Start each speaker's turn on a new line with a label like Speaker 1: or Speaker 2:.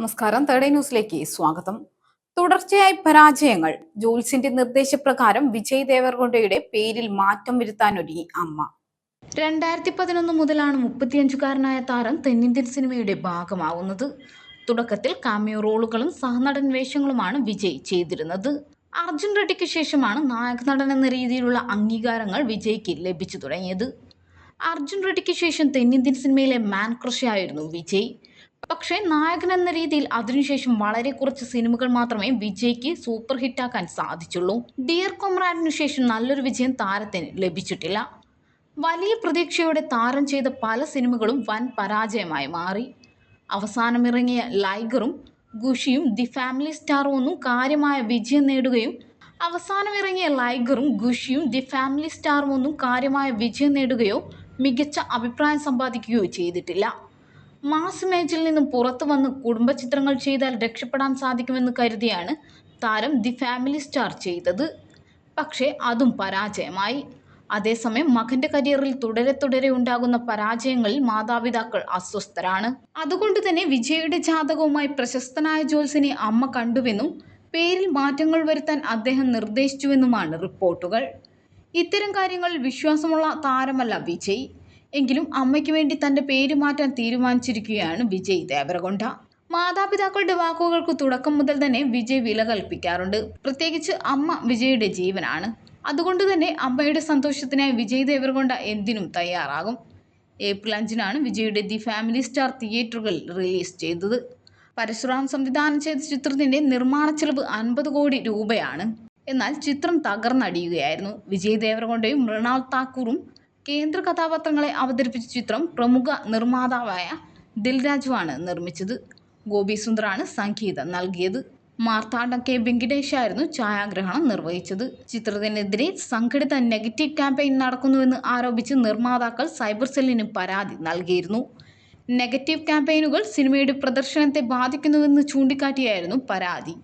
Speaker 1: നമസ്കാരം. തേർഡ് ന്യൂസിലേക്ക് സ്വാഗതം. തുടർച്ചയായി പരാജയങ്ങൾ. ജോൽസിന്റെ നിർദ്ദേശപ്രകാരം വിജയ് ദേവർകൊണ്ടയുടെ പേരിൽ മാറ്റം വരുത്താൻ വരുത്താനൊരുങ്ങി അമ്മ.
Speaker 2: രണ്ടായിരത്തി പതിനൊന്ന് മുതലാണ് മുപ്പത്തിയഞ്ചുകാരനായ താരം തെന്നിന്ത്യൻ സിനിമയുടെ ഭാഗമാവുന്നത്. തുടക്കത്തിൽ കാമിയോ റോളുകളും സഹനടൻ വേഷങ്ങളുമാണ് വിജയ് ചെയ്തിരുന്നത്. അർജുൻ റെഡ്ഡിക്ക് ശേഷമാണ് നായക നടൻ എന്ന രീതിയിലുള്ള അംഗീകാരങ്ങൾ വിജയ്ക്ക് ലഭിച്ചു തുടങ്ങിയത്. അർജുൻ റെഡ്ഡിക്ക് ശേഷം തെന്നിന്ത്യൻ സിനിമയിലെ മാൻ ക്രഷായിരുന്നു വിജയ്. പക്ഷേ നായകൻ എന്ന രീതിയിൽ അതിനുശേഷം വളരെ കുറച്ച് സിനിമകൾ മാത്രമേ വിജയ്ക്ക് സൂപ്പർ ഹിറ്റാക്കാൻ സാധിച്ചുള്ളൂ. ഡിയർ കൊമ്രാഡിനു ശേഷം നല്ലൊരു വിജയം താരത്തിന് ലഭിച്ചിട്ടില്ല. വലിയ പ്രതീക്ഷയോടെ താരം ചെയ്ത പല സിനിമകളും വൻ പരാജയമായി മാറി. അവസാനമിറങ്ങിയ ലൈഗറും ഗുഷിയും ദി ഫാമിലി സ്റ്റാറും ഒന്നും കാര്യമായ വിജയം നേടുകയും അവസാനമിറങ്ങിയ ലൈഗറും ഗുഷിയും ദി ഫാമിലി സ്റ്റാറും ഒന്നും കാര്യമായ വിജയം നേടുകയോ മികച്ച അഭിപ്രായം സമ്പാദിക്കുകയോ ചെയ്തിട്ടില്ല. മാസ് മേജിൽ നിന്നും പുറത്തു വന്ന് കുടുംബ ചിത്രങ്ങൾ ചെയ്താൽ രക്ഷപ്പെടാൻ സാധിക്കുമെന്ന് കരുതിയാണ് താരം ദി ഫാമിലി സ്റ്റാർ ചെയ്തത്. പക്ഷേ അതും പരാജയമായി. അതേസമയം മകന്റെ കരിയറിൽ തുടരെ തുടരെ ഉണ്ടാകുന്ന പരാജയങ്ങളിൽ മാതാപിതാക്കൾ അസ്വസ്ഥരാണ്. അതുകൊണ്ട് തന്നെ വിജയുടെ ജാതകവുമായി പ്രശസ്തനായ ജോൽസിനെ അമ്മ കണ്ടുവെന്നും പേരിൽ മാറ്റങ്ങൾ വരുത്താൻ അദ്ദേഹം നിർദ്ദേശിച്ചുവെന്നുമാണ് റിപ്പോർട്ടുകൾ. ഇത്തരം കാര്യങ്ങളിൽ വിശ്വാസമുള്ള താരമല്ല വിജയ്. എങ്കിലും അമ്മയ്ക്ക് വേണ്ടി തന്റെ പേര് മാറ്റാൻ തീരുമാനിച്ചിരിക്കുകയാണ് വിജയ് ദേവരകൊണ്ട. മാതാപിതാക്കളുടെ വാക്കുകൾക്ക് തുടക്കം മുതൽ തന്നെ വിജയ് വില കൽപ്പിക്കാറുണ്ട്. പ്രത്യേകിച്ച് അമ്മ വിജയുടെ ജീവനാണ്. അതുകൊണ്ട് തന്നെ അമ്മയുടെ സന്തോഷത്തിനായി വിജയ് ദേവരകൊണ്ട എന്തിനും തയ്യാറാകും. ഏപ്രിൽ അഞ്ചിനാണ് വിജയുടെ ദി ഫാമിലി സ്റ്റാർ തിയേറ്ററുകളിൽ റിലീസ് ചെയ്തത്. പരശുറാം സംവിധാനം ചെയ്ത ചിത്രത്തിന്റെ നിർമ്മാണ ചെലവ് അൻപത് കോടി രൂപയാണ്. എന്നാൽ ചിത്രം തകർന്നടിയുകയായിരുന്നു. വിജയ് ദേവരകൊണ്ടയും മൃണാൾ താക്കൂറും കേന്ദ്ര കഥാപാത്രങ്ങളെ അവതരിപ്പിച്ച ചിത്രം പ്രമുഖ നിർമ്മാതാവായ ദിൽരാജുവാണ് നിർമ്മിച്ചത്. ഗോപി സുന്ദറാണ് സംഗീതം നൽകിയത്. മാർത്താണ്ഡം കെ. വെങ്കിടേഷായിരുന്നു ഛായാഗ്രഹണം നിർവഹിച്ചത്. ചിത്രത്തിനെതിരെ സംഘടിത നെഗറ്റീവ് ക്യാമ്പയിൻ നടക്കുന്നുവെന്ന് ആരോപിച്ച് നിർമ്മാതാക്കൾ സൈബർ സെല്ലിന് പരാതി നൽകിയിരുന്നു. നെഗറ്റീവ് ക്യാമ്പയിനുകൾ സിനിമയുടെ പ്രദർശനത്തെ ബാധിക്കുന്നുവെന്ന് ചൂണ്ടിക്കാട്ടിയായിരുന്നു പരാതി.